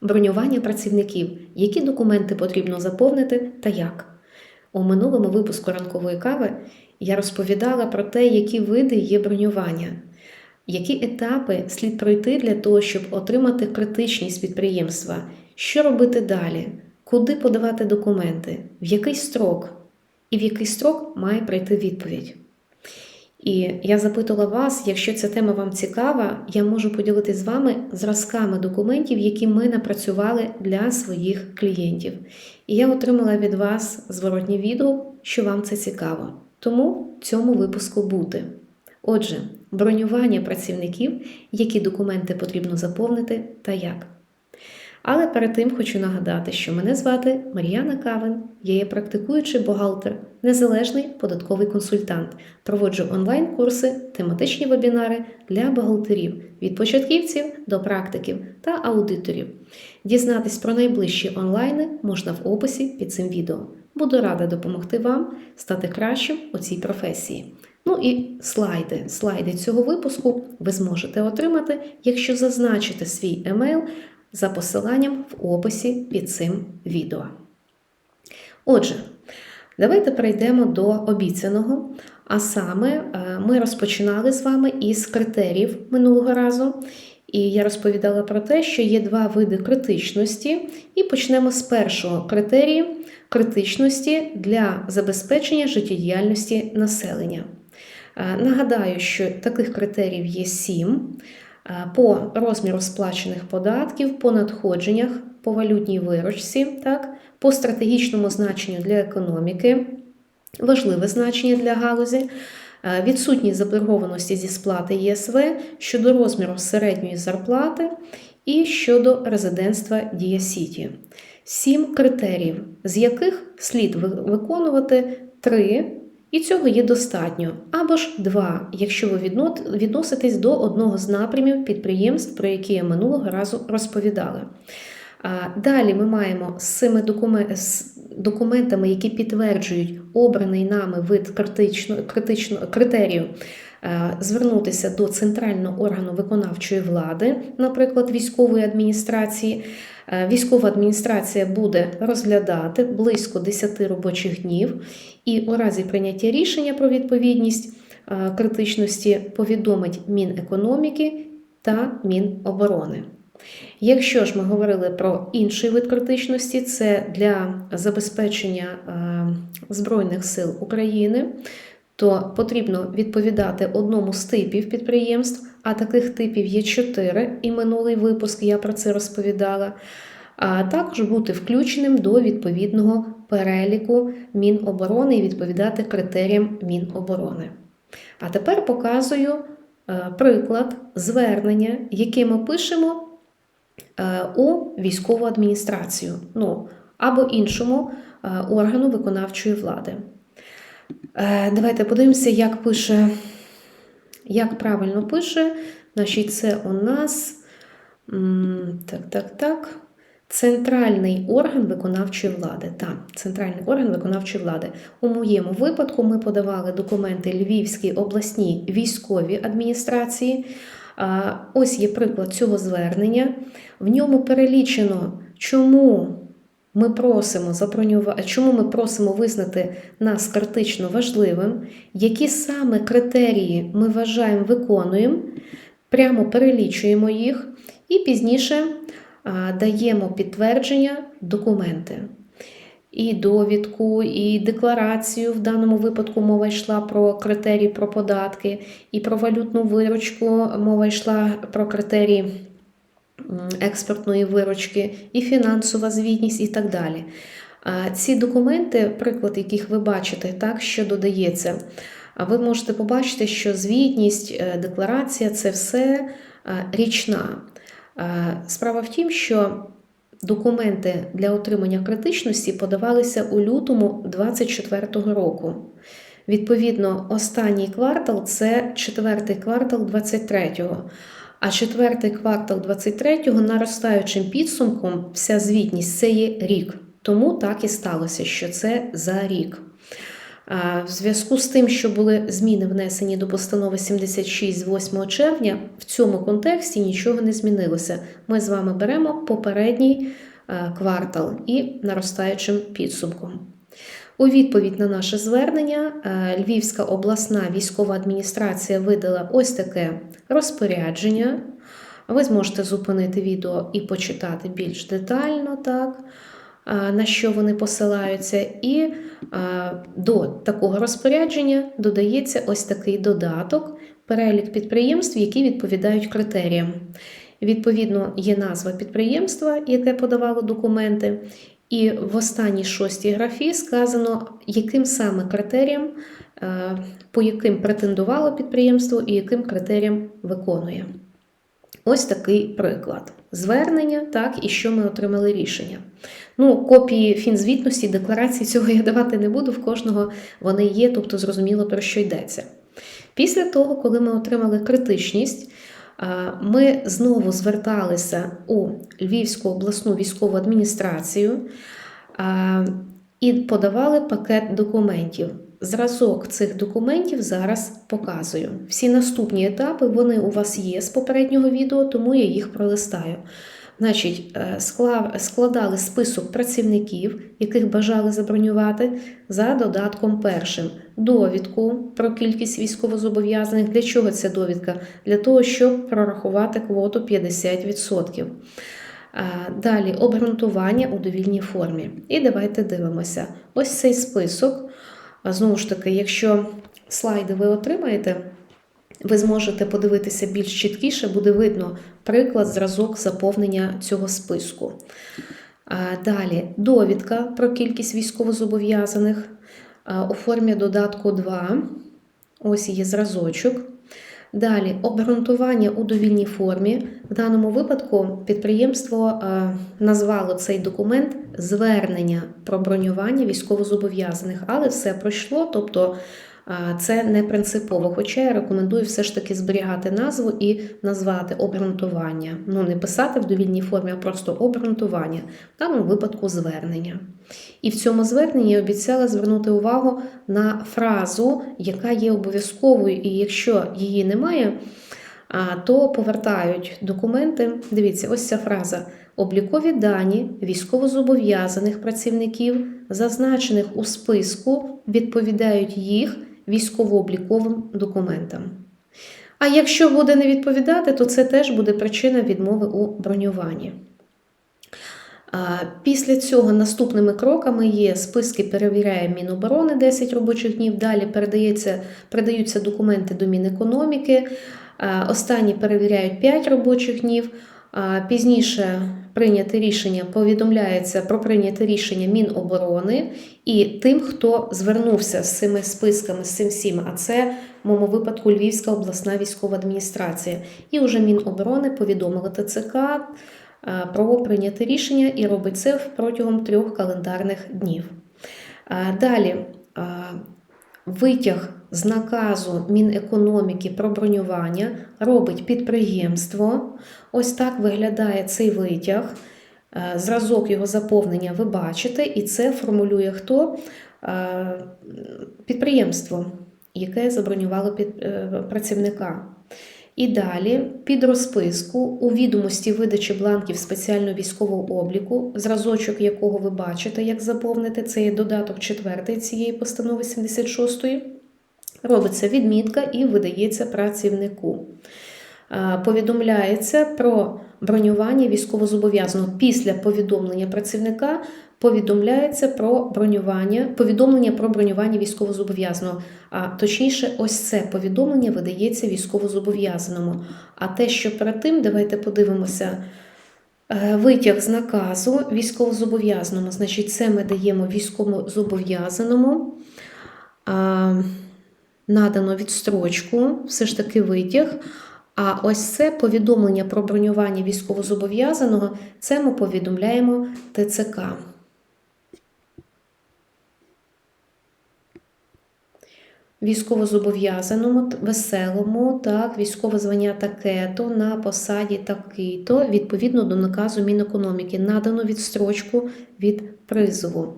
Бронювання працівників, які документи потрібно заповнити та як. У минулому випуску ранкової кави я розповідала про те, які види є бронювання, які етапи слід пройти для того, щоб отримати критичність підприємства, що робити далі, куди подавати документи, в який строк і в який строк має прийти відповідь. І я запитувала вас, якщо ця тема вам цікава, я можу поділитися з вами зразками документів, які ми напрацювали для своїх клієнтів. І я отримала від вас зворотній відгук, що вам це цікаво. Тому цьому випуску бути. Отже, бронювання працівників, які документи потрібно заповнити та як. Але перед тим хочу нагадати, що мене звати Мар'яна Кавин, я є практикуючий бухгалтер, незалежний податковий консультант. Проводжу онлайн-курси, тематичні вебінари для бухгалтерів від початківців до практиків та аудиторів. Дізнатись про найближчі онлайни можна в описі під цим відео. Буду рада допомогти вам стати кращим у цій професії. Ну і слайди. Слайди цього випуску ви зможете отримати, якщо зазначите свій емейл за посиланням в описі під цим відео. Отже, давайте перейдемо до обіцяного. А саме е, ми розпочинали з вами із критеріїв минулого разу. І я розповідала про те, що є два види критичності, і почнемо з першого критерію критичності для забезпечення життєдіяльності населення. Е, Нагадаю, що таких критеріїв є сім. Е, По розміру сплачених податків, по надходженнях, по валютній виручці, так, по стратегічному значенню для економіки, важливе значення для галузі, е, відсутність заборгованості зі сплати ЄСВ щодо розміру середньої зарплати і щодо резидентства Дія Сіті. Сім критеріїв, з яких слід виконувати три, і цього є достатньо, або ж два, якщо ви відно- відноситесь до одного з напрямів підприємств, про які я минулого разу розповідала. Далі ми маємо з цими документами, які підтверджують обраний нами вид критично, критично, критерію, звернутися до центрального органу виконавчої влади, наприклад, військової адміністрації. Е, Військова адміністрація буде розглядати близько 10 робочих днів, і у разі прийняття рішення про відповідність е, критичності повідомить Мінекономіки та Міноборони. Якщо ж ми говорили про інший вид критичності, це для забезпечення е, Збройних сил України, то потрібно відповідати одному з типів підприємств, а таких типів є чотири, і минулий випуск я про це розповідала. А також бути включеним до відповідного переліку Міноборони і відповідати критеріям Міноборони. А тепер показую е, приклад звернення, яке ми пишемо е, у військову адміністрацію, ну або іншому е, органу виконавчої влади. Давайте подивимося, як пише, як правильно пише. Значить, це у нас так, так, так. Центральний орган виконавчої влади. Так, центральний орган виконавчої влади. У моєму випадку ми подавали документи Львівській обласній військовій адміністрації. Ось є приклад цього звернення. В ньому перелічено, чому ми просимо забронювати, чому ми просимо визнати нас критично важливим, які саме критерії ми вважаємо виконуємо, прямо перелічуємо їх і пізніше даємо підтвердження документи. І довідку, і декларацію. В даному випадку мова йшла про критерії про податки, і про валютну виручку мова йшла про критерії експортної виручки, і фінансова звітність, і так далі. Ці документи, приклад яких ви бачите, так, що додається, а ви можете побачити, що звітність, е, декларація це все річна. Справа в тім, що документи для отримання критичності подавалися у лютому 2024 року. Відповідно, останній квартал це четвертий квартал 23-го. А четвертий квартал 23-го наростаючим підсумком вся звітність це є рік. Тому так і сталося, що це за рік. В зв'язку з тим, що були зміни внесені до постанови 76 з 8 червня, в цьому контексті нічого не змінилося. Ми з вами беремо попередній квартал і наростаючим підсумком. У відповідь на наше звернення е, Львівська обласна військова адміністрація видала ось таке розпорядження. Ви зможете зупинити відео і почитати більш детально, так, е, на що вони посилаються. І е, до такого розпорядження додається ось такий додаток, перелік підприємств, які відповідають критеріям. Відповідно, є назва підприємства, яке подавало документи, і в останній шостій графі сказано, яким саме критеріям, е, по яким претендувало підприємство і яким критеріям виконує. Ось такий приклад. Звернення, так, і що ми отримали рішення. Ну, копії фінзвітності, декларації цього я давати не буду, в кожного вони є, тобто зрозуміло, про що йдеться. Після того, коли ми отримали критичність, ми знову зверталися у Львівську обласну військову адміністрацію і подавали пакет документів. Зразок цих документів зараз показую. Всі наступні етапи вони у вас є з попереднього відео, тому я їх пролистаю. Значить, е, складали список працівників, яких бажали забронювати, за додатком першим. Довідку про кількість військовозобов'язаних. Для чого ця довідка? Для того, щоб прорахувати квоту 50%. Далі обґрунтування у довільній формі. І давайте дивимося. Ось цей список. Знову ж таки, якщо слайди ви отримаєте, ви зможете подивитися більш чіткіше, буде видно приклад, зразок заповнення цього списку. Далі довідка про кількість військовозобов'язаних у формі додатку 2. Ось є зразочок. Далі обґрунтування у довільній формі. В даному випадку підприємство назвало цей документ звернення про бронювання військовозобов'язаних, але все пройшло. тобто це не принципово. Хоча я рекомендую все ж таки зберігати назву і назвати обґрунтування. Ну, не писати в довільній формі, а просто обґрунтування, в даному випадку звернення. І в цьому зверненні я обіцяла звернути увагу на фразу, яка є обов'язковою, і якщо її немає, то повертають документи. Дивіться, ось ця фраза. Облікові дані військовозобов'язаних працівників, зазначених у списку, відповідають їх військово-обліковим документам. А якщо буде не відповідати, то це теж буде причина відмови у бронюванні. Після цього наступними кроками є списки перевіряє Міноборони 10 робочих днів. Далі передається, передаються документи до Мінекономіки. Останні перевіряють 5 робочих днів. Пізніше прийняте рішення повідомляється про прийняте рішення Міноборони і тим, хто звернувся з цими списками, з цим всім, а це в моєму випадку Львівська обласна військова адміністрація. І вже Міноборони повідомили ТЦК про прийняте рішення і робить це протягом трьох календарних днів. Далі витяг з наказу Мінекономіки про бронювання робить підприємство. Ось так виглядає цей витяг. Е, зразок його заповнення ви бачите, і це формулює хто? Е, підприємство, яке забронювало під е, працівника. І далі під розписку у відомості видачі бланків спеціального військового обліку, зразочок якого ви бачите, як заповнити, це є додаток 4 цієї постанови 76 робиться відмітка і видається працівнику. Повідомляється про бронювання військовозобов'язаного після повідомлення працівника. Повідомляється про бронювання, повідомлення про бронювання військовозобов'язаного. А точніше, ось це повідомлення видається військовозобов'язаному. А те, що перед тим, давайте подивимося. Е, витяг з наказу військовозобов'язаному, значить, це ми даємо військовозобов'язаному надано відстрочку, все ж таки витяг. А ось це повідомлення про бронювання військовозобов'язаного, це ми повідомляємо ТЦК. Військовозобов'язаному, веселому, так, військове звання таке-то на посаді такий-то, відповідно до наказу Мінекономіки, надано відстрочку від призову.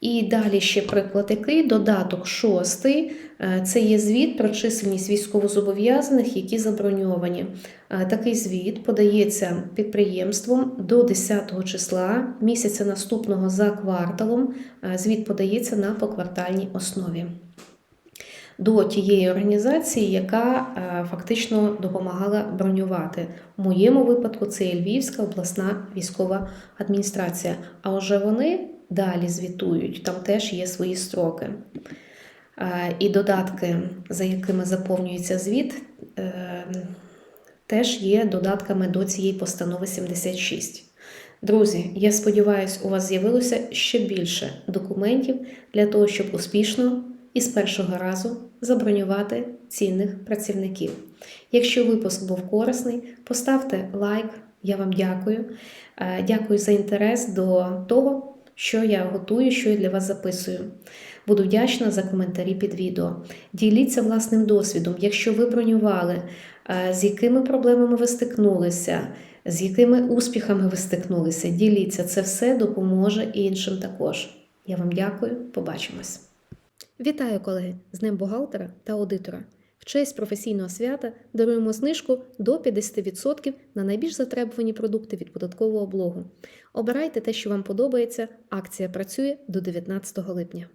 І далі ще приклад який додаток шостий. Е, Це є звіт про чисельність військовозобов'язаних, які заброньовані. Е, Такий звіт подається підприємством до 10 числа місяця наступного за кварталом. Е, Звіт подається на поквартальній основі. До тієї організації, яка фактично допомагала бронювати. У моєму випадку це є Львівська обласна військова адміністрація. А вже вони далі звітують, там теж є свої строки. І додатки, за якими заповнюється звіт, е, теж є додатками до цієї постанови 76. Друзі, я сподіваюся, у вас з'явилося ще більше документів для того, щоб успішно і з першого разу забронювати цінних працівників. Якщо випуск був корисний, поставте лайк. Я вам дякую. Е, Дякую за інтерес до того, що я готую, що я для вас записую. Буду вдячна за коментарі під відео. Діліться власним досвідом, якщо ви бронювали, е, з якими проблемами ви стикнулися, з якими успіхами ви стикнулися. Діліться, це все допоможе іншим також. Я вам дякую, побачимось. Вітаю, колеги, з Днем бухгалтера та аудитора. Честь професійного свята даруємо знижку до 50% на найбільш затребувані продукти від податкового блогу. Обирайте те, що вам подобається. Акція працює до 19 липня.